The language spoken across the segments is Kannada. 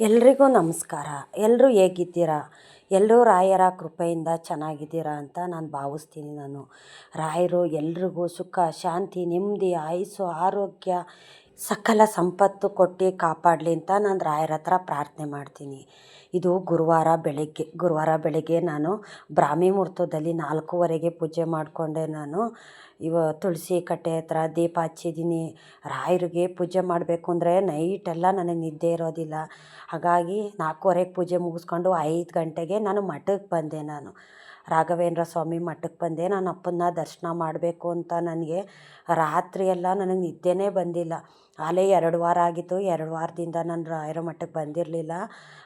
ಎಲ್ರಿಗೂ ನಮಸ್ಕಾರ. ಎಲ್ಲರೂ ಹೇಗಿದ್ದೀರಾ? ಎಲ್ಲರೂ ರಾಯರ ಕೃಪೆಯಿಂದ ಚೆನ್ನಾಗಿದ್ದೀರಾ ಅಂತ ನಾನು ಭಾವಿಸ್ತೀನಿ ನಾನು. ರಾಯರು ಎಲ್ರಿಗೂ ಸುಖ, ಶಾಂತಿ, ನೆಮ್ಮದಿ, ಆಯಸ್ಸು, ಆರೋಗ್ಯ, ಸಕಲ ಸಂಪತ್ತು ಕೊಟ್ಟು ಕಾಪಾಡಲಿ ಅಂತ ನಾನು ರಾಯರ ಹತ್ರ ಪ್ರಾರ್ಥನೆ ಮಾಡ್ತೀನಿ. ಇದು ಗುರುವಾರ ಬೆಳಗ್ಗೆ ಗುರುವಾರ ಬೆಳಗ್ಗೆ ನಾನು ಬ್ರಾಹ್ಮಿ ಮುಹೂರ್ತದಲ್ಲಿ ನಾಲ್ಕೂವರೆಗೆ ಪೂಜೆ ಮಾಡಿಕೊಂಡೆ ನಾನು. ಇವ ತುಳಸಿ ಕಟ್ಟೆ ಹತ್ರ ದೀಪ ಹಚ್ಚಿದ್ದೀನಿ. ರಾಯರಿಗೆ ಪೂಜೆ ಮಾಡಬೇಕು ಅಂದರೆ ನೈಟೆಲ್ಲ ನನಗೆ ನಿದ್ದೆ ಇರೋದಿಲ್ಲ. ಹಾಗಾಗಿ ನಾಲ್ಕೂವರೆಗೆ ಪೂಜೆ ಮುಗಿಸ್ಕೊಂಡು ಐದು ಗಂಟೆಗೆ ನಾನು ಮಠಕ್ಕೆ ಬಂದೆ ನಾನು. ರಾಘವೇಂದ್ರ ಸ್ವಾಮಿ ಮಠಕ್ಕೆ ಬಂದೆ. ನಾನು ಅಪ್ಪನ್ನ ದರ್ಶನ ಮಾಡಬೇಕು ಅಂತ ನನಗೆ ರಾತ್ರಿ ಎಲ್ಲ ನನಗೆ ನಿದ್ದೆನೇ ಬಂದಿಲ್ಲ. ಆಗಲೇ ಎರಡು ವಾರ ಆಗಿತ್ತು. ಎರಡು ವಾರದಿಂದ ನಾನು ರಾಯರ ಮಠಕ್ಕೆ ಬಂದಿರಲಿಲ್ಲ.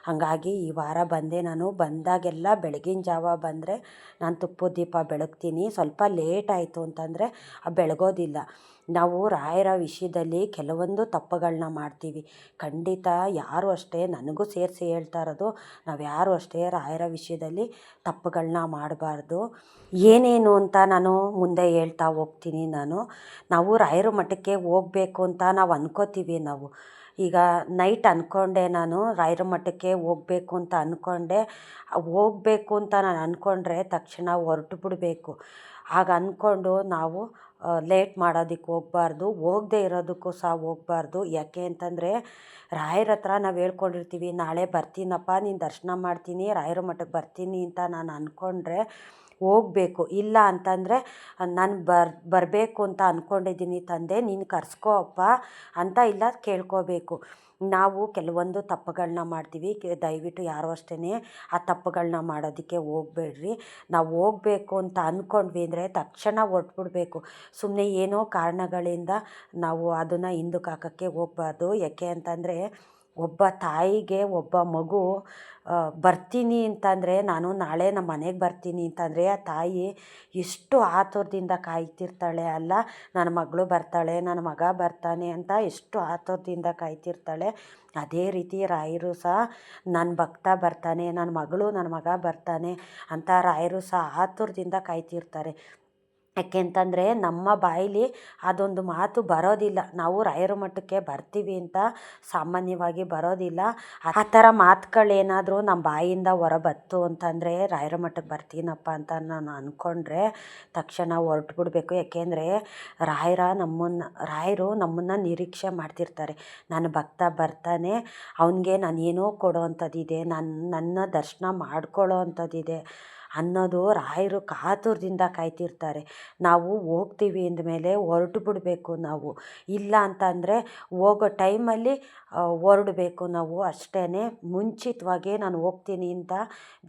ಹಾಗಾಗಿ ಈ ವಾರ ಬಂದೆ ನಾನು. ಬಂದಾಗೆಲ್ಲ ಬೆಳಗಿನ ಜಾವ ಬಂದರೆ ನಾನು ತುಪ್ಪದ ದೀಪ ಬೆಳಗ್ತೀನಿ. ಸ್ವಲ್ಪ ಲೇಟ್ ಆಯಿತು ಅಂತಂದರೆ ಬೆಳಗೋದಿಲ್ಲ. ನಾವು ರಾಯರ ವಿಷಯದಲ್ಲಿ ಕೆಲವೊಂದು ತಪ್ಪುಗಳನ್ನ ಮಾಡ್ತೀವಿ. ಖಂಡಿತ ಯಾರು ಅಷ್ಟೇ ನನಗೂ ಸೇರಿಸಿ ಹೇಳ್ತಾ ಇರೋದು, ನಾವು ಯಾರು ಅಷ್ಟೇ ರಾಯರ ವಿಷಯದಲ್ಲಿ ತಪ್ಪುಗಳನ್ನ ಮಾಡಬಾರ್ದು. ಏನೇನು ಅಂತ ನಾನು ಮುಂದೆ ಹೇಳ್ತಾ ಹೋಗ್ತೀನಿ ನಾನು. ನಾವು ರಾಯರ ಮಠಕ್ಕೆ ಹೋಗ್ಬೇಕು ಅಂತ ನಾವು ಅನ್ಕೋತೀವಿ ನಾವು. ಈಗ ನೈಟ್ ಅಂದ್ಕೊಂಡೆ ನಾನು, ರಾಯರ ಮಠಕ್ಕೆ ಹೋಗ್ಬೇಕು ಅಂತ ಅಂದ್ಕೊಂಡೆ ಹೋಗ್ಬೇಕು ಅಂತ ನಾನು ಅಂದ್ಕೊಂಡ್ರೆ ತಕ್ಷಣ ಹೊರಟು ಬಿಡಬೇಕು. ಆಗ ಅಂದ್ಕೊಂಡು ನಾವು ಲೇಟ್ ಮಾಡೋದಕ್ಕೆ ಹೋಗ್ಬಾರ್ದು. ಹೋಗದೇ ಇರೋದಕ್ಕೂ ಸಹ ಹೋಗ್ಬಾರ್ದು. ಯಾಕೆ ಅಂತಂದರೆ, ರಾಯರ ಹತ್ರ ನಾವು ಹೇಳ್ಕೊಂಡಿರ್ತೀವಿ, ನಾಳೆ ಬರ್ತೀನಪ್ಪ, ನೀನು ದರ್ಶನ ಮಾಡ್ತೀನಿ, ರಾಯರ ಮಠಕ್ಕೆ ಬರ್ತೀನಿ ಅಂತ ನಾನು ಅಂದ್ಕೊಂಡ್ರೆ ಹೋಗ್ಬೇಕು. ಇಲ್ಲ ಅಂತಂದರೆ, ನಾನು ಬರ್, ಬರಬೇಕು ಅಂತ ಅಂದ್ಕೊಂಡಿದ್ದೀನಿ ತಂದೆ, ನೀನು ಕರ್ಸ್ಕೋ ಅಪ್ಪ ಅಂತ ಇಲ್ಲ ಕೇಳ್ಕೋಬೇಕು. ನಾವು ಕೆಲವೊಂದು ತಪ್ಪುಗಳನ್ನ ಮಾಡ್ತೀವಿ. ದಯವಿಟ್ಟು ಯಾರು ಅಷ್ಟೇ ಆ ತಪ್ಪುಗಳನ್ನ ಮಾಡೋದಕ್ಕೆ ಹೋಗ್ಬೇಡ್ರಿ. ನಾವು ಹೋಗಬೇಕು ಅಂತ ಅಂದ್ಕೊಂಡ್ವಿ ಅಂದರೆ ತಕ್ಷಣ ಹೊರಟ್ಬಿಡ್ಬೇಕು. ಸುಮ್ಮನೆ ಏನೋ ಕಾರಣಗಳಿಂದ ನಾವು ಅದನ್ನು ಹಿಂದಕ್ಕೆ ಹಾಕೋಕ್ಕೆ ಹೋಗ್ಬಾರ್ದು. ಯಾಕೆ ಅಂತಂದರೆ ಒಬ್ಬ ತಾಯಿಗೆ ಒಬ್ಬ ಮಗು ಬರ್ತೀನಿ ಅಂತಂದರೆ ನಾನು ನಾಳೆ ನಮ್ಮ ಮನೆಗೆ ಬರ್ತೀನಿ ಅಂತಂದರೆ ಆ ತಾಯಿ ಎಷ್ಟು ಆತುರದಿಂದ ಕಾಯ್ತಿರ್ತಾಳೆ ಅಲ್ಲ, ನನ್ನ ಮಗಳು ಬರ್ತಾಳೆ, ನನ್ನ ಮಗ ಬರ್ತಾನೆ ಅಂತ ಎಷ್ಟು ಆತುರದಿಂದ ಕಾಯ್ತಿರ್ತಾಳೆ. ಅದೇ ರೀತಿ ರಾಯರು ಸಹ, ನನ್ನ ಭಕ್ತ ಬರ್ತಾನೆ, ನನ್ನ ಮಗಳು, ನನ್ನ ಮಗ ಬರ್ತಾನೆ ಅಂತ ರಾಯರು ಸಹ ಆತುರದಿಂದ ಕಾಯ್ತಿರ್ತಾರೆ. ಯಾಕೆ ಅಂತಂದರೆ ನಮ್ಮ ಬಾಯಲ್ಲಿ ಅದೊಂದು ಮಾತು ಬರೋದಿಲ್ಲ. ನಾವು ರಾಯರ ಮಠಕ್ಕೆ ಬರ್ತೀವಿ ಅಂತ ಸಾಮಾನ್ಯವಾಗಿ ಬರೋದಿಲ್ಲ. ಆ ಥರ ಮಾತುಗಳೇನಾದರೂ ನಮ್ಮ ಬಾಯಿಂದ ಹೊರ ಬಂತು ಅಂತಂದರೆ ರಾಯರ ಮಠಕ್ಕೆ ಬರ್ತೀನಪ್ಪ ಅಂತ ನಾನು ಅಂದ್ಕೊಂಡ್ರೆ ತಕ್ಷಣ ಹೊರಟು ಬಿಡಬೇಕು ಯಾಕೆಂದರೆ ರಾಯರ ನಮ್ಮನ್ನು, ರಾಯರು ನಮ್ಮನ್ನು ನಿರೀಕ್ಷೆ ಮಾಡ್ತಿರ್ತಾರೆ. ನನ್ನ ಭಕ್ತ ಬರ್ತಾನೆ, ಅವನಿಗೆ ನಾನು ಏನೋ ಕೊಡೋ ಅಂಥದ್ದಿದೆ ನನ್ನ ನನ್ನ ದರ್ಶನ ಮಾಡ್ಕೊಳ್ಳೋ ಅಂಥದ್ದಿದೆ. ಅನ್ನೋದು ರಾಯರು ಕಾತುರದಿಂದ ಕಾಯ್ತಿರ್ತಾರೆ. ನಾವು ಹೋಗ್ತೀವಿ ಅಂದಮೇಲೆ ಹೊರ್ಟು ಬಿಡಬೇಕು ನಾವು. ಇಲ್ಲ ಅಂತಂದರೆ ಹೋಗೋ ಟೈಮಲ್ಲಿ ಹೊರಡ್ಬೇಕು ನಾವು ಅಷ್ಟೇ ಮುಂಚಿತವಾಗಿ ನಾನು ಹೋಗ್ತೀನಿ ಅಂತ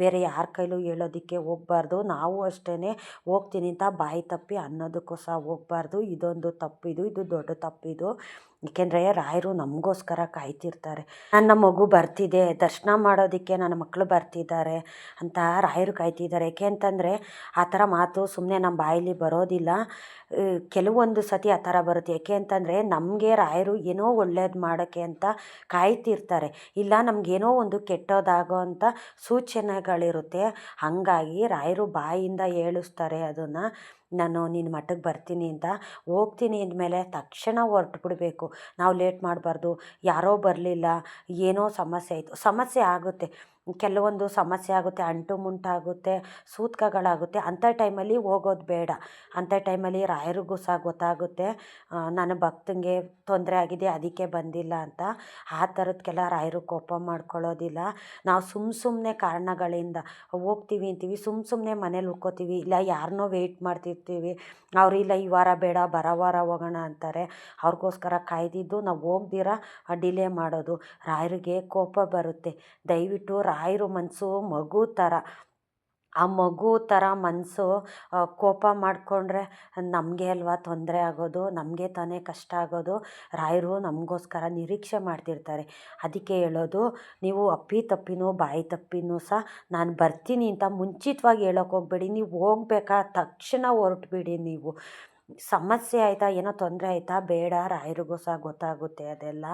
ಬೇರೆ ಯಾರ ಕೈಲೂ ಹೇಳೋದಕ್ಕೆ ಹೋಗ್ಬಾರ್ದು. ನಾವು ಅಷ್ಟೇ ಹೋಗ್ತೀನಿ ಅಂತ ಬಾಯಿ ತಪ್ಪಿ ಅನ್ನೋದಕ್ಕೂ ಸಹ ಹೋಗ್ಬಾರ್ದು. ಇದೊಂದು ತಪ್ಪಿದು, ಇದು ದೊಡ್ಡ ತಪ್ಪಿದು. ಏಕೆಂದರೆ ರಾಯರು ನಮಗೋಸ್ಕರ ಕಾಯ್ತಿರ್ತಾರೆ. ನನ್ನ ಮಗು ಬರ್ತಿದೆ, ದರ್ಶನ ಮಾಡೋದಕ್ಕೆ ನನ್ನ ಮಕ್ಕಳು ಬರ್ತಿದ್ದಾರೆ ಅಂತ ರಾಯರು ಕಾಯ್ತಿದ್ದಾರೆ. ಏಕೆ ಅಂತಂದರೆ ಆ ಥರ ಮಾತು ಸುಮ್ಮನೆ ನಮ್ಮ ಬಾಯಲ್ಲಿ ಬರೋದಿಲ್ಲ. ಕೆಲವೊಂದು ಸತಿ ಆ ಥರ ಬರುತ್ತೆ. ಯಾಕೆ ಅಂತಂದರೆ ನಮಗೆ ರಾಯರು ಏನೋ ಒಳ್ಳೇದು ಮಾಡೋಕ್ಕೆ ಅಂತ ಕಾಯ್ತಿರ್ತಾರೆ. ಇಲ್ಲ ನಮಗೇನೋ ಒಂದು ಕೆಟ್ಟೋದಾಗೋ ಅಂಥ ಸೂಚನೆಗಳಿರುತ್ತೆ. ಹಾಗಾಗಿ ರಾಯರು ಬಾಯಿಂದ ಹೇಳಿಸ್ತಾರೆ ಅದನ್ನು. ನಾನು ನಿನ್ನ ಮಠಕ್ಕೆ ಬರ್ತೀನಿ ಅಂತ ಹೋಗ್ತೀನಿ ಅಂದಮೇಲೆ ತಕ್ಷಣ ಹೊರಟು ಬಿಡಬೇಕು ನಾವು ಲೇಟ್ ಮಾಡಬಾರ್ದು. ಯಾರೋ ಬರಲಿಲ್ಲ. ಏನೋ ಸಮಸ್ಯೆ ಆಯಿತು. ಸಮಸ್ಯೆ ಆಗುತ್ತೆ. ಕೆಲವೊಂದು ಸಮಸ್ಯೆ ಆಗುತ್ತೆ, ಅಂಟು ಮುಂಟಾಗುತ್ತೆ, ಸೂತ್ಕಗಳಾಗುತ್ತೆ. ಅಂಥ ಟೈಮಲ್ಲಿ ಹೋಗೋದು ಬೇಡ. ಅಂಥ ಟೈಮಲ್ಲಿ ರಾಯರಿಗೂ ಸಹ ಗೊತ್ತಾಗುತ್ತೆ. ನನ್ನ ಭಕ್ತಂಗೆ ತೊಂದರೆ ಆಗಿದೆ, ಅದಕ್ಕೆ ಬಂದಿಲ್ಲ ಅಂತ. ಆ ಥರದಕ್ಕೆಲ್ಲ ರಾಯರು ಕೋಪ ಮಾಡ್ಕೊಳ್ಳೋದಿಲ್ಲ. ನಾವು ಸುಮ್ಮ ಸುಮ್ಮನೆ ಕಾರಣಗಳಿಂದ ಹೋಗ್ತೀವಿ ಅಂತೀವಿ ಸುಮ್ಮ ಸುಮ್ಮನೆ ಮನೇಲಿ ಉಳ್ಕೋತೀವಿ, ಇಲ್ಲ ಯಾರನ್ನೋ ವೆಯ್ಟ್ ಮಾಡ್ತಿರ್ತೀವಿ, ಅವ್ರು ಇಲ್ಲ ಈ ವಾರ ಬೇಡ, ಬರೋ ವಾರ ಹೋಗೋಣ ಅಂತಾರೆ. ಅವ್ರಿಗೋಸ್ಕರ ಕಾಯ್ದಿದ್ದು, ನಾವು ಹೋಗ್ದಿರ, ಡಿಲೇ ಮಾಡೋದು. ರಾಯರಿಗೆ ಕೋಪ ಬರುತ್ತೆ. ದಯವಿಟ್ಟು ರಾಯರು ಮನಸ್ಸು ಮಗು ಥರ ಆ ಮಗು ಥರ ಮನಸ್ಸು ಕೋಪ ಮಾಡಿಕೊಂಡ್ರೆ ನಮಗೆ ಅಲ್ವಾ ತೊಂದರೆ ಆಗೋದು, ನಮಗೆ ತಾನೇ ಕಷ್ಟ ಆಗೋದು. ರಾಯರು ನಮಗೋಸ್ಕರ ನಿರೀಕ್ಷೆ ಮಾಡ್ತಿರ್ತಾರೆ. ಅದಕ್ಕೆ ಹೇಳೋದು, ನೀವು ಅಪ್ಪಿ ತಪ್ಪಿನೂ, ಬಾಯಿ ತಪ್ಪಿನೂ ಸಹ ನಾನು ಬರ್ತೀನಿ ಅಂತ ಮುಂಚಿತವಾಗಿ ಹೇಳೋಕೆ ಹೋಗಬೇಡಿ. ನೀವು ಹೋಗ್ಬೇಕಾದ ತಕ್ಷಣ ಹೊರಟ್ಬಿಡಿ ನೀವು. ಸಮಸ್ಯೆ ಆಯಿತಾ, ಏನೋ ತೊಂದರೆ ಆಯಿತಾ, ಬೇಡ, ರಾಯರಿಗೂ ಸಹ ಗೊತ್ತಾಗುತ್ತೆ ಅದೆಲ್ಲ.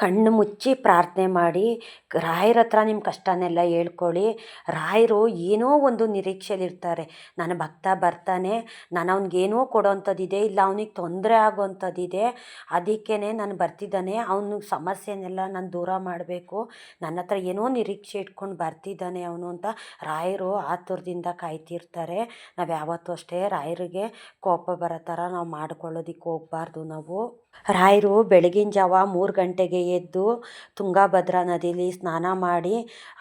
ಕಣ್ಣು ಮುಚ್ಚಿ ಪ್ರಾರ್ಥನೆ ಮಾಡಿ, ರಾಯರ ಹತ್ರ ನಿಮ್ಮ ಕಷ್ಟನೆಲ್ಲ ಹೇಳ್ಕೊಳ್ಳಿ. ರಾಯರು ಏನೋ ಒಂದು ನಿರೀಕ್ಷೆಯಲ್ಲಿರ್ತಾರೆ ನನ್ನ ಭಕ್ತ ಬರ್ತಾನೆ, ನಾನು ಅವ್ನಿಗೇನೋ ಕೊಡೋವಂಥದ್ದಿದೆ ಇಲ್ಲ ಅವನಿಗೆ ತೊಂದರೆ ಆಗೋವಂಥದ್ದಿದೆ ಅದಕ್ಕೇ ನಾನು ಬರ್ತಿದ್ದಾನೆ, ಅವನು ಸಮಸ್ಯೆನೆಲ್ಲ ನಾನು ದೂರ ಮಾಡಬೇಕು, ನನ್ನ ಹತ್ರ ಏನೋ ನಿರೀಕ್ಷೆ ಇಟ್ಕೊಂಡು ಬರ್ತಿದ್ದಾನೆ ಅವನು ಅಂತ ರಾಯರು ಆತುರದಿಂದ ಕಾಯ್ತಿರ್ತಾರೆ. ನಾವು ಯಾವತ್ತೂ ಅಷ್ಟೇ ರಾಯರಿಗೆ ಕೋಪ ಬರೋ ಥರ ನಾವು ಮಾಡ್ಕೊಳ್ಳೋದಕ್ಕೆ ಹೋಗ್ಬಾರ್ದು ನಾವು. ರಾಯರು ಬೆಳಗಿನ ಜಾವ ಮೂರು ಗಂಟೆಗೆ ಎದ್ದು ತುಂಗಭದ್ರಾ ನದಿಲಿ ಸ್ನಾನ ಮಾಡಿ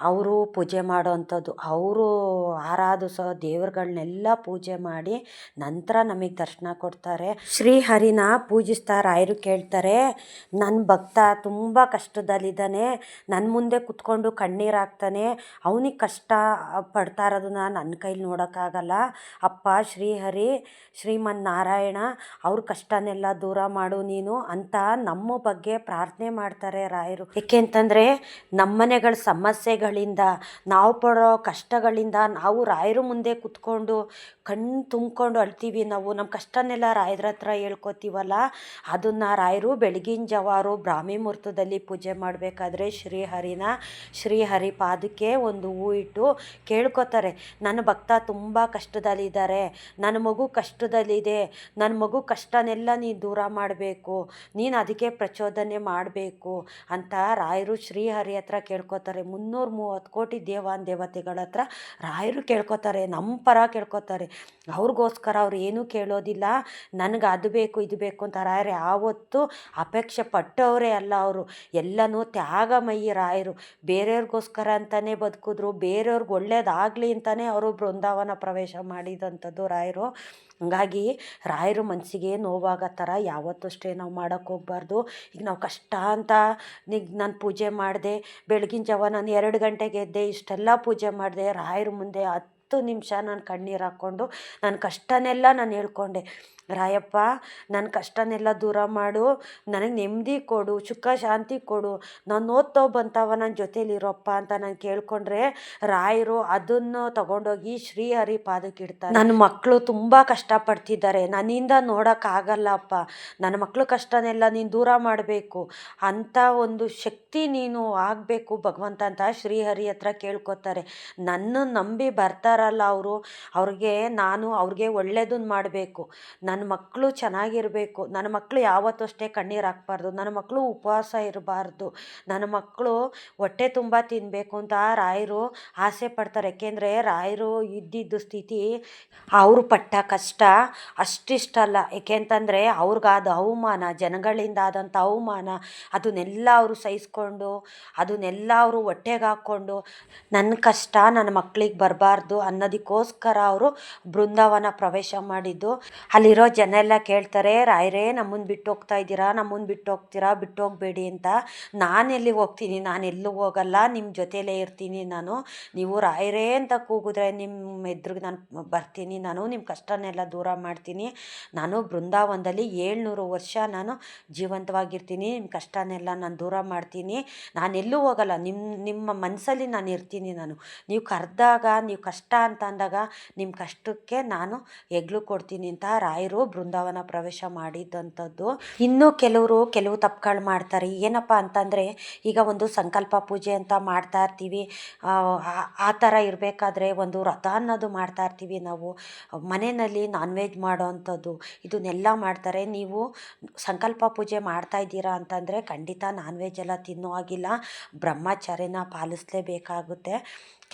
ಅವರು ಪೂಜೆ ಮಾಡೋವಂಥದ್ದು ಅವರು ಆರಾಧಿಸೋ ದೇವರುಗಳನ್ನೆಲ್ಲ ಪೂಜೆ ಮಾಡಿ ನಂತರ ನಮಗೆ ದರ್ಶನ ಕೊಡ್ತಾರೆ. ಶ್ರೀಹರಿನ ಪೂಜಿಸ್ತಾ ರಾಯರು ಕೇಳ್ತಾರೆ ನನ್ನ ಭಕ್ತ ತುಂಬ ಕಷ್ಟದಲ್ಲಿದ್ದಾನೆ ನನ್ನ ಮುಂದೆ ಕುತ್ಕೊಂಡು ಕಣ್ಣೀರು ಹಾಕ್ತಾನೆ, ಅವನಿಗೆ ಕಷ್ಟ ಪಡ್ತಾ ಇರೋದನ್ನ ನನ್ನ ಕೈಲಿ ನೋಡೋಕ್ಕಾಗಲ್ಲ. ಅಪ್ಪ ಶ್ರೀಹರಿ ಶ್ರೀಮನ್ ನಾರಾಯಣ ಅವ್ರ ಕಷ್ಟನೆಲ್ಲ ದೂರ ಮಾಡು, ನೀನು ಅಂತ ನಮ್ಮ ಬಗ್ಗೆ ಪ್ರಾರ್ಥನೆ ಮಾಡ್ತಾರೆ ರಾಯರು. ಏಕೆ ಅಂತಂದರೆ ನಮ್ಮನೆಗಳ ಸಮಸ್ಯೆಗಳಿಂದ, ನಾವು ಪಡೋ ಕಷ್ಟಗಳಿಂದ ನಾವು ರಾಯರು ಮುಂದೆ ಕುತ್ಕೊಂಡು ಕಣ್ಣು ತುಂಬ್ಕೊಂಡು ಅಳ್ತೀವಿ ನಾವು. ನಮ್ಮ ಕಷ್ಟನೆಲ್ಲ ರಾಯರ ಹತ್ರ ಹೇಳ್ಕೊತೀವಲ್ಲ? ಅದನ್ನು ರಾಯರು ಬೆಳಗಿನ ಜವಾರು ಬ್ರಾಹ್ಮಿ ಮುಹೂರ್ತದಲ್ಲಿ ಪೂಜೆ ಮಾಡಬೇಕಾದ್ರೆ ಶ್ರೀಹರಿನ ಶ್ರೀಹರಿ ಪಾದಕ್ಕೆ ಒಂದು ಹೂ ಇಟ್ಟು ಕೇಳ್ಕೊತಾರೆ. ನನ್ನ ಭಕ್ತ ತುಂಬ ಕಷ್ಟದಲ್ಲಿದ್ದಾರೆ. ನನ್ನ ಮಗು ಕಷ್ಟದಲ್ಲಿದೆ. ನನ್ನ ಮಗು ಕಷ್ಟನೆಲ್ಲ ನೀನು ದೂರ ಮಾಡಬೇಕು. ನೀನು ಅದಕ್ಕೆ ಪ್ರಚೋದನೆ ಮಾಡಬೇಕು ಅಂತ ರಾಯರು ಶ್ರೀಹರಿ ಹತ್ರ ಕೇಳ್ಕೊತಾರೆ. ಮುನ್ನೂರ ಮೂವತ್ತು ಕೋಟಿ ದೇವಾನ್ ದೇವತೆಗಳ ಹತ್ರ ರಾಯರು ಕೇಳ್ಕೊತಾರೆ ನಮ್ಮ ಪರ ಕೇಳ್ಕೊತಾರೆ. ಅವ್ರಿಗೋಸ್ಕರ ಅವ್ರು ಏನೂ ಕೇಳೋದಿಲ್ಲ. ನನಗೆ ಅದು ಬೇಕು, ಇದು ಬೇಕು ಅಂತ ರಾಯರು ಯಾವತ್ತೂ ಅಪೇಕ್ಷೆ ಪಟ್ಟವರೇ ಅಲ್ಲ ಅವರು. ಎಲ್ಲನೂ ತ್ಯಾಗಮಯಿ ರಾಯರು. ಬೇರೆಯವ್ರಿಗೋಸ್ಕರ ಅಂತಲೇ ಬದುಕಿದ್ರು, ಬೇರೆಯವ್ರಿಗೆ ಒಳ್ಳೇದಾಗಲಿ ಅಂತಲೇ ಅವರು ಬೃಂದಾವನ ಪ್ರವೇಶ ಮಾಡಿದಂಥದ್ದು ರಾಯರು. ಹಂಗಾಗಿ ರಾಯರು ಮನಸ್ಸಿಗೆ ನೋವಾಗೋ ಥರ ಯಾವತ್ತೂ ಅಷ್ಟೇ ನಾವು ಮಾಡೋಕ್ಕೆ ಹೋಗ್ಬಾರ್ದು. ಈಗ ನಾವು ಕಷ್ಟ ಅಂತ ಈಗ ನಾನು ಪೂಜೆ ಮಾಡಿದೆ, ಬೆಳಗಿನ ಜಾವ ನಾನು ಎರಡು ಗಂಟೆಗೆ ಎದ್ದೆ, ಇಷ್ಟೆಲ್ಲ ಪೂಜೆ ಮಾಡಿದೆ, ರಾಯರ ಮುಂದೆ ಹತ್ತು ನಿಮಿಷ ನಾನು ಕಣ್ಣೀರು ಹಾಕ್ಕೊಂಡು ನನ್ನ ಕಷ್ಟನೆಲ್ಲ ನಾನು ಹೇಳ್ಕೊಂಡೆ. ರಾಯಪ್ಪ ನನ್ನ ಕಷ್ಟನೆಲ್ಲ ದೂರ ಮಾಡು, ನನಗೆ ನೆಮ್ಮದಿ ಕೊಡು, ಸುಖ ಶಾಂತಿ ಕೊಡು. ನಾನು ಓದ್ತಾ ಬಂತಾವ ನನ್ನ ಜೊತೇಲಿರೋಪ್ಪ ಅಂತ ನಾನು ಕೇಳ್ಕೊಂಡ್ರೆ ರಾಯರು ಅದನ್ನು ತಗೊಂಡೋಗಿ ಶ್ರೀಹರಿ ಪಾದಕ್ಕೆ ಇಡ್ತಾರೆ. ನನ್ನ ಮಕ್ಕಳು ತುಂಬ ಕಷ್ಟಪಡ್ತಿದ್ದಾರೆ. ನನ್ನಿಂದ ನೋಡೋಕ್ಕಾಗಲ್ಲಪ್ಪ ನನ್ನ ಮಕ್ಕಳು ಕಷ್ಟನೆಲ್ಲ ನೀನು ದೂರ ಮಾಡಬೇಕು. ಅಂಥ ಒಂದು ಶಕ್ತಿ ನೀನು ಆಗಬೇಕು ಭಗವಂತ ಅಂತ ಶ್ರೀಹರಿ ಹತ್ರ ಕೇಳ್ಕೊತಾರೆ. ನನ್ನ ನಂಬಿ ಬರ್ತಾರಲ್ಲ ಅವರು, ಅವ್ರಿಗೆ ನಾನು ಅವ್ರಿಗೆ ಒಳ್ಳೇದನ್ನು ಮಾಡಬೇಕು. ನನ್ನ ಮಕ್ಕಳು ಚೆನ್ನಾಗಿರಬೇಕು. ನನ್ನ ಮಕ್ಕಳು ಯಾವತ್ತೂ ಅಷ್ಟೇ ಕಣ್ಣೀರು ಹಾಕ್ಬಾರ್ದು. ನನ್ನ ಮಕ್ಕಳು ಉಪವಾಸ ಇರಬಾರ್ದು. ನನ್ನ ಮಕ್ಕಳು ಹೊಟ್ಟೆ ತುಂಬ ತಿನ್ನಬೇಕು ಅಂತ ರಾಯರು ಆಸೆ ಪಡ್ತಾರೆ. ಏಕೆಂದರೆ ರಾಯರು ಇದ್ದಿದ್ದು ಸ್ಥಿತಿ ಅವರು ಪಟ್ಟ ಕಷ್ಟ ಅಷ್ಟಿಷ್ಟಲ್ಲ ಏಕೆ ಅಂತಂದರೆ ಅವ್ರಿಗಾದ ಅವಮಾನ ಜನಗಳಿಂದ ಆದಂಥ ಅವಮಾನ, ಅದನ್ನೆಲ್ಲ ಅವರು ಸಹಿಸ್ಕೊಂಡು, ಅದನ್ನೆಲ್ಲ ಅವರು ಹೊಟ್ಟೆಗೆ ಹಾಕ್ಕೊಂಡು ನನ್ನ ಕಷ್ಟ ನನ್ನ ಮಕ್ಕಳಿಗೆ ಬರಬಾರ್ದು ಅನ್ನೋದಕ್ಕೋಸ್ಕರ ಅವರು ಬೃಂದಾವನ ಪ್ರವೇಶ ಮಾಡಿದ್ದು. ಅಲ್ಲಿರೋ ಜನ ಎಲ್ಲ ಕೇಳ್ತಾರೆ, ರಾಯರೇ ನಮ್ಮನ್ನು ಬಿಟ್ಟು ಹೋಗ್ತಾ ಇದ್ದೀರಾ? ನಮ್ಮನ್ನು ಬಿಟ್ಟು ಹೋಗ್ತೀರಾ ಬಿಟ್ಟು ಹೋಗಬೇಡಿ ಅಂತ. ನಾನು ಎಲ್ಲಿಗೆ ಹೋಗ್ತೀನಿ? ನಾನು ಎಲ್ಲೂ ಹೋಗಲ್ಲ? ನಿಮ್ಮ ಜೊತೆಯಲ್ಲೇ ಇರ್ತೀನಿ ನಾನು. ನೀವು ರಾಯರೇ ಅಂತ ಕೂಗಿದ್ರೆ ನಿಮ್ಮ ಎದುರಿಗೆ ನಾನು ಬರ್ತೀನಿ ನಾನು. ನಿಮ್ಮ ಕಷ್ಟನೆಲ್ಲ ದೂರ ಮಾಡ್ತೀನಿ. ನಾನು ಬೃಂದಾವನದಲ್ಲಿ ಏಳ್ನೂರು ವರ್ಷ ನಾನು ಜೀವಂತವಾಗಿರ್ತೀನಿ. ನಿಮ್ಮ ಕಷ್ಟನೆಲ್ಲ ನಾನು ದೂರ ಮಾಡ್ತೀನಿ. ನಾನು ಎಲ್ಲೂ ಹೋಗಲ್ಲ. ನಿಮ್ಮ ನಿಮ್ಮ ಮನಸ್ಸಲ್ಲಿ ನಾನು ಇರ್ತೀನಿ ನಾನು. ನೀವು ಕರೆದಾಗ, ನೀವು ಕಷ್ಟ ಅಂತ ಅಂದಾಗ ನಿಮ್ಮ ಕಷ್ಟಕ್ಕೆ ನಾನು ಹೆಗ್ಲು ಕೊಡ್ತೀನಿ ಅಂತ ರಾಯರು ಬೃಂದಾವನ ಪ್ರವೇಶ ಮಾಡಿದಂಥದ್ದು. ಇನ್ನೂ ಕೆಲವರು ಕೆಲವು ತಪ್ಪುಗಳು ಮಾಡ್ತಾರೆ. ಏನಪ್ಪ ಅಂತಂದರೆ, ಈಗ ಒಂದು ಸಂಕಲ್ಪ ಪೂಜೆ ಅಂತ ಮಾಡ್ತಾ ಇರ್ತೀವಿ. ಆ ಥರ ಇರಬೇಕಾದ್ರೆ ಒಂದು ರಥ ಅನ್ನೋದು ಮಾಡ್ತಾ ಇರ್ತೀವಿ ನಾವು. ಮನೆಯಲ್ಲಿ ನಾನ್ ವೆಜ್ ಮಾಡೋ ಅಂಥದ್ದು ಇದನ್ನೆಲ್ಲ ಮಾಡ್ತಾರೆ. ನೀವು ಸಂಕಲ್ಪ ಪೂಜೆ ಮಾಡ್ತಾ ಇದ್ದೀರಾ ಅಂತಂದರೆ ಖಂಡಿತ ನಾನ್ ವೆಜ್ ಎಲ್ಲ ತಿನ್ನೋ ಹಾಗಿಲ್ಲ. ಬ್ರಹ್ಮಚಾರ್ಯನ ಪಾಲಿಸಲೇಬೇಕಾಗುತ್ತೆ.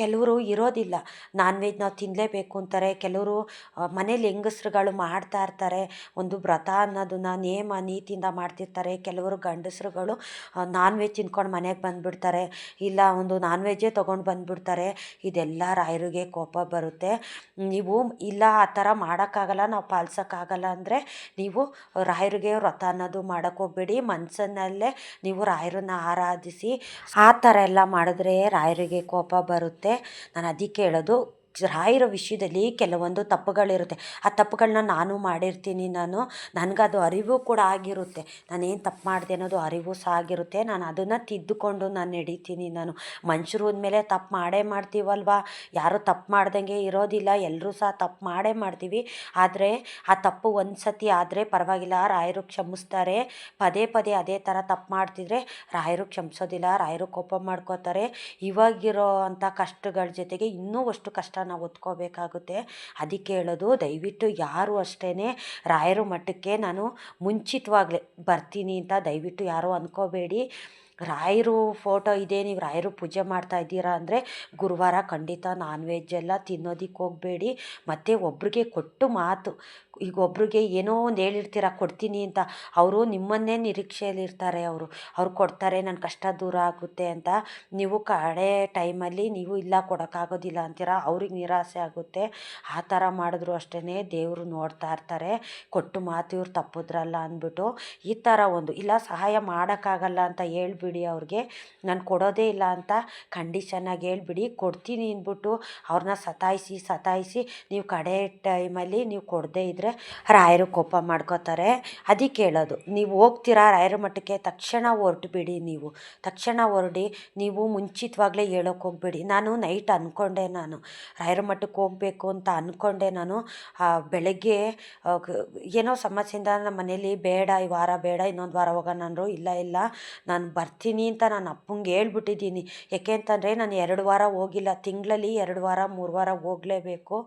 ಕೆಲವರು ಇರೋದಿಲ್ಲ. ನಾನ್ ವೆಜ್ ನಾವು ತಿನ್ನಲೇಬೇಕು ಅಂತಾರೆ. ಕೆಲವರು ಮನೇಲಿ ಹೆಂಗಸ್ರುಗಳು ಮಾಡ್ತಾ ಇರ್ತಾರೆ. ಒಂದು ವ್ರತ ಅನ್ನೋದನ್ನ ನೇಮ ನೀತಿಯಿಂದ ಮಾಡ್ತಿರ್ತಾರೆ. ಕೆಲವರು ಗಂಡಸ್ರುಗಳು ನಾನ್ ವೆಜ್ ತಿನ್ಕೊಂಡು ಮನೆಗೆ ಬಂದುಬಿಡ್ತಾರೆ. ಇಲ್ಲ, ಒಂದು ನಾನ್ ವೆಜ್ಜೇ ತೊಗೊಂಡು ಬಂದ್ಬಿಡ್ತಾರೆ. ಇದೆಲ್ಲ ರಾಯರಿಗೆ ಕೋಪ ಬರುತ್ತೆ. ನೀವು ಇಲ್ಲ, ಆ ಥರ ಮಾಡೋಕ್ಕಾಗಲ್ಲ, ನಾವು ಪಾಲ್ಸೋಕ್ಕಾಗಲ್ಲ ಅಂದರೆ ನೀವು ರಾಯರಿಗೆ ವ್ರತ ಅನ್ನೋದು ಮಾಡೋಕ್ಕೆ ಹೋಗ್ಬೇಡಿ. ಮನಸ್ಸಿನಲ್ಲೇ ನೀವು ರಾಯರನ್ನ ಆರಾಧಿಸಿ, ಆ ಥರ ಎಲ್ಲ ಮಾಡಿದ್ರೆ ರಾಯರಿಗೆ ಕೋಪ ಬರುತ್ತೆ. ನಾನು ಅದಕ್ಕೆ ಹೇಳೋದು ರಾಯರ ವಿಷಯದಲ್ಲಿ ಕೆಲವೊಂದು ತಪ್ಪುಗಳಿರುತ್ತೆ. ಆ ತಪ್ಪುಗಳನ್ನ ನಾನು ಮಾಡಿರ್ತೀನಿ, ನಾನು ನನಗದು ಅರಿವು ಕೂಡ ಆಗಿರುತ್ತೆ. ನಾನೇನು ತಪ್ಪು ಮಾಡಿದೆ ಅನ್ನೋದು ಅರಿವು ಸಹ ಆಗಿರುತ್ತೆ. ನಾನು ಅದನ್ನು ತಿದ್ದುಕೊಂಡು ನಾನು ನಡೀತೀನಿ ನಾನು. ಮನುಷ್ಯರು ಅಂದಮೇಲೆ ತಪ್ಪು ಮಾಡೇ ಮಾಡ್ತೀವಲ್ವಾ? ಯಾರು ತಪ್ಪು ಮಾಡ್ದಂಗೆ ಇರೋದಿಲ್ಲ. ಎಲ್ಲರೂ ಸಹ ತಪ್ಪು ಮಾಡೇ ಮಾಡ್ತೀವಿ. ಆದರೆ ಆ ತಪ್ಪು ಒಂದು ಸತಿ ಆದರೆ ಪರವಾಗಿಲ್ಲ, ರಾಯರು ಕ್ಷಮಿಸ್ತಾರೆ. ಪದೇ ಪದೇ ಅದೇ ಥರ ತಪ್ಪು ಮಾಡ್ತಿದ್ರೆ ರಾಯರು ಕ್ಷಮಿಸೋದಿಲ್ಲ, ರಾಯರು ಕೋಪ ಮಾಡ್ಕೋತಾರೆ. ಇವಾಗಿರೋ ಅಂಥ ಕಷ್ಟಗಳ ಜೊತೆಗೆ ಇನ್ನೂ ಅಷ್ಟು ಕಷ್ಟ ನಾವು ಒತ್ಕೋಬೇಕಾಗುತ್ತೆ. ಅದಕ್ಕೆ ಹೇಳೋದು ದಯವಿಟ್ಟು ಯಾರು ಅಷ್ಟೇ ರಾಯರ ಮಠಕ್ಕೆ ನಾನು ಮುಂಚಿತವಾಗಲೇ ಬರ್ತೀನಿ ಅಂತ ದಯವಿಟ್ಟು ಯಾರೂ ಅಂದ್ಕೋಬೇಡಿ ರಾಯರು ಫೋಟೋ ಇದೆ, ನೀವು ರಾಯರು ಪೂಜೆ ಮಾಡ್ತಾ ಇದ್ದೀರಾ ಅಂದರೆ ಗುರುವಾರ ಖಂಡಿತ ನಾನ್ ವೆಜ್ ಎಲ್ಲ ತಿನ್ನೋದಕ್ಕೆ ಹೋಗಬೇಡಿ. ಮತ್ತು ಒಬ್ರಿಗೆ ಕೊಟ್ಟು ಮಾತು ಈಗ ಒಬ್ರಿಗೆ ಏನೋ ಒಂದು ಹೇಳಿರ್ತೀರ, ಕೊಡ್ತೀನಿ ಅಂತ. ಅವರು ನಿಮ್ಮನ್ನೇ ನಿರೀಕ್ಷೆಯಲ್ಲಿರ್ತಾರೆ ಅವರು. ಅವ್ರು ಕೊಡ್ತಾರೆ ನನ್ನ ಕಷ್ಟ ದೂರ ಆಗುತ್ತೆ ಅಂತ. ನೀವು ಕಡೆ ಟೈಮಲ್ಲಿ ನೀವು ಇಲ್ಲ, ಕೊಡೋಕ್ಕಾಗೋದಿಲ್ಲ ಅಂತೀರ, ಅವ್ರಿಗೆ ನಿರಾಸೆ ಆಗುತ್ತೆ. ಆ ಥರ ಮಾಡಿದ್ರು ಅಷ್ಟೇ ದೇವರು ನೋಡ್ತಾ ಇರ್ತಾರೆ. ಕೊಟ್ಟು ಮಾತು ಇವ್ರು ತಪ್ಪಿದ್ರಲ್ಲ ಅಂದ್ಬಿಟ್ಟು. ಈ ಥರ ಒಂದು, ಇಲ್ಲ ಸಹಾಯ ಮಾಡೋಕ್ಕಾಗಲ್ಲ ಅಂತ ಹೇಳ್ಬಿಡಿ ಅವ್ರಿಗೆ. ನಾನು ಕೊಡೋದೇ ಇಲ್ಲ ಅಂತ ಕಂಡೀಷನಾಗಿ ಹೇಳ್ಬಿಡಿ, ಕೊಡ್ತೀನಿ ಅಂದ್ಬಿಟ್ಟು ಅವ್ರನ್ನ ಸತಾಯಿಸಿ ಸತಾಯಿಸಿ ನೀವು ಕಡೆ ಟೈಮಲ್ಲಿ ನೀವು ಕೊಡದೇ ಇದ್ದರೆ ರಾಯರು ಕೋಪ ಮಾಡ್ಕೋತಾರೆ. ಅದಕ್ಕೆ ಹೇಳೋದು ನೀವು ಹೋಗ್ತೀರಾ? ರಾಯರ ಮಠಕ್ಕೆ ತಕ್ಷಣ ಹೊರ್ಟ್ಬಿಡಿ ನೀವು. ತಕ್ಷಣ ಹೊರಡಿ, ನೀವು ಮುಂಚಿತವಾಗ್ಲೇ ಹೇಳೋಕೆ ಹೋಗಬೇಡಿ. ನಾನು ನೈಟ್ ಅಂದ್ಕೊಂಡೆ ನಾನು. ರಾಯರ ಮಠಕ್ಕೆ ಹೋಗಬೇಕು ಅಂತ ಅಂದ್ಕೊಂಡೆ ನಾನು. ಬೆಳಗ್ಗೆ ಏನೋ ಸಮಸ್ಯೆಯಿಂದ ನಮ್ಮ ಮನೇಲಿ ಬೇಡ, ಈ ವಾರ ಬೇಡ, ಇನ್ನೊಂದು ವಾರ ಹೋಗೋಣ ಅಂದರು ಇಲ್ಲ ಇಲ್ಲ. ನಾನು ಬರ್ತೀನಿ ಅಂತ ನಾನು ಅಪ್ಪಂಗೆ ಹೇಳ್ಬಿಟ್ಟಿದ್ದೀನಿ. ಯಾಕೆ ಅಂತಂದರೆ ನಾನು ಎರಡು ವಾರ ಹೋಗಿಲ್ಲ. ತಿಂಗಳಲ್ಲಿ ಎರಡು ವಾರ, ಮೂರು ವಾರ ಹೋಗಲೇಬೇಕು.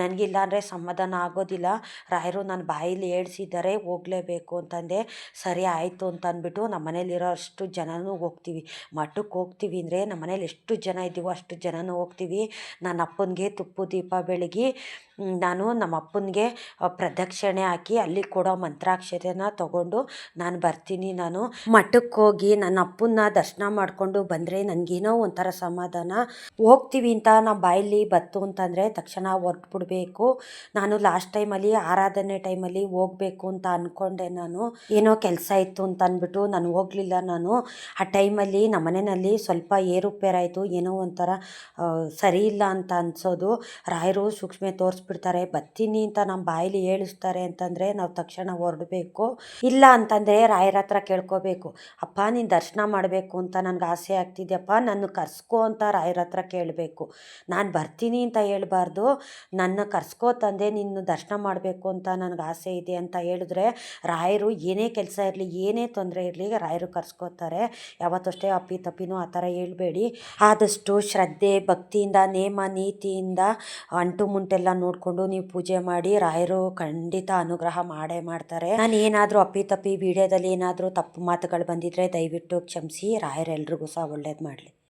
ನನಗಿಲ್ಲ ಅಂದರೆ ಸಮಾಧಾನ ಆಗೋದಿಲ್ಲ. ರಾಯರು ನನ್ನ ಬಾಯಲ್ಲಿ ಹೇಳ್ಸಿದ್ದಾರೆ ಹೋಗಲೇಬೇಕು ಅಂತಂದೆ, ಸರಿ ಆಯಿತು ಅಂತ ಅಂದ್ಬಿಟ್ಟು ನಮ್ಮ ಮನೇಲಿರೋ ಅಷ್ಟು ಜನನೂ ಹೋಗ್ತೀವಿ. ಮಠಕ್ಕೆ ಹೋಗ್ತೀವಿ ಅಂದರೆ ನಮ್ಮ ಮನೇಲಿ ಎಷ್ಟು ಜನ ಇದ್ದೀವೋ ಅಷ್ಟು ಜನನೂ ಹೋಗ್ತೀವಿ. ನನ್ನ ಅಪ್ಪನಿಗೆ ತುಪ್ಪ ದೀಪ ಬೆಳಗಿ ನಾನು ನಮ್ಮ ಅಪ್ಪನಿಗೆ ಪ್ರದಕ್ಷಿಣೆ ಹಾಕಿ ಅಲ್ಲಿ ಕೊಡೋ ಮಂತ್ರಾಕ್ಷತೆನ ತಗೊಂಡು ನಾನು ಬರ್ತೀನಿ ನಾನು. ಮಠಕ್ಕೆ ಹೋಗಿ ನನ್ನ ಅಪ್ಪನ ದರ್ಶನ ಮಾಡಿಕೊಂಡು ಬಂದರೆ ನನಗೇನೋ ಒಂಥರ ಸಮಾಧಾನ. ಹೋಗ್ತೀವಿ ಅಂತ ನಮ್ಮ ಬಾಯಲ್ಲಿ ಬತ್ತು ಅಂತಂದರೆ ತಕ್ಷಣ ಹೊರಟ್ಬಿಡ್ಬೇಕು ನಾನು ಲಾಸ್ಟ್ ಟೈಮಲ್ಲಿ ಆರಾಧನೆ ಟೈಮಲ್ಲಿ ಹೋಗಬೇಕು ಅಂತ ಅಂದ್ಕೊಂಡೆ ನಾನು. ಏನೋ ಕೆಲಸ ಇತ್ತು ಅಂತ ಅಂದ್ಬಿಟ್ಟು ನಾನು ಹೋಗಲಿಲ್ಲ ನಾನು. ಆ ಟೈಮಲ್ಲಿ ನಮ್ಮ ಮನೆಯಲ್ಲಿ ಸ್ವಲ್ಪ ಏರುಪೇರಾಯಿತು, ಏನೋ ಒಂಥರ ಸರಿ ಇಲ್ಲ ಅಂತ ಅನಿಸೋದು. ರಾಯರು ಸೂಕ್ಷ್ಮ ತೋರಿಸ್ಬಿಡ್ತಾರೆ ಬತ್ತೀನಿ ಅಂತ ನಮ್ಮ ಬಾಯಲ್ಲಿ ಹೇಳಿಸ್ತಾರೆ ಅಂತಂದರೆ ನಾವು ತಕ್ಷಣ ಹೊರಡಬೇಕು. ಇಲ್ಲ ಅಂತಂದರೆ ರಾಯರ ಹತ್ರ ಕೇಳ್ಕೋಬೇಕು. ಅಪ್ಪ ನೀನು ದರ್ಶನ ಮಾಡಬೇಕು ಅಂತ ನನಗೆ ಆಸೆ ಆಗ್ತಿದೆಯಪ್ಪ, ನನ್ನ ಕರ್ಸ್ಕೋ ಅಂತ ರಾಯರ ಹತ್ರ ಕೇಳಬೇಕು. ನಾನು ಬರ್ತೀನಿ ಅಂತ ಹೇಳಬಾರ್ದು. ನನ್ನ ಕರ್ಸ್ಕೋ ತಂದೆ ನಿನ್ನ ದರ್ಶನ ಮಾಡಬೇಕು ಅಂತ ನನಗೆ ಆಸೆ ಇದೆ ಅಂತ ಹೇಳಿದ್ರೆ ರಾಯರು ಏನೇ ಕೆಲಸ ಇರಲಿ, ಏನೇ ತೊಂದರೆ ಇರಲಿ ರಾಯರು ಕರ್ಸ್ಕೋತಾರೆ. ಯಾವತ್ತಷ್ಟೇ ಅಪ್ಪಿ ತಪ್ಪಿನೂ ಆ ಥರ ಹೇಳ್ಬೇಡಿ. ಆದಷ್ಟು ಶ್ರದ್ಧೆ, ಭಕ್ತಿಯಿಂದ, ನೇಮ, ನೀತಿಯಿಂದ ಅಂಟು ಮುಂಟೆಲ್ಲ ನೋಡಿಕೊಂಡು ನೀವು ಪೂಜೆ ಮಾಡಿ ರಾಯರು ಖಂಡಿತ ಅನುಗ್ರಹ ಮಾಡೇ ಮಾಡ್ತಾರೆ. ನಾನು ಏನಾದರೂ ಅಪ್ಪಿ ತಪ್ಪಿ ವಿಡಿಯೋದಲ್ಲಿ ಏನಾದರೂ ತಪ್ಪು ಮಾತುಗಳು ಬಂದಿದ್ರೆ ದಯವಿಟ್ಟು ಕ್ಷಮಿಸಿ. ರಾಯರೆಲ್ರಿಗೂ ಸಹ ಒಳ್ಳೇದು ಮಾಡಲಿ.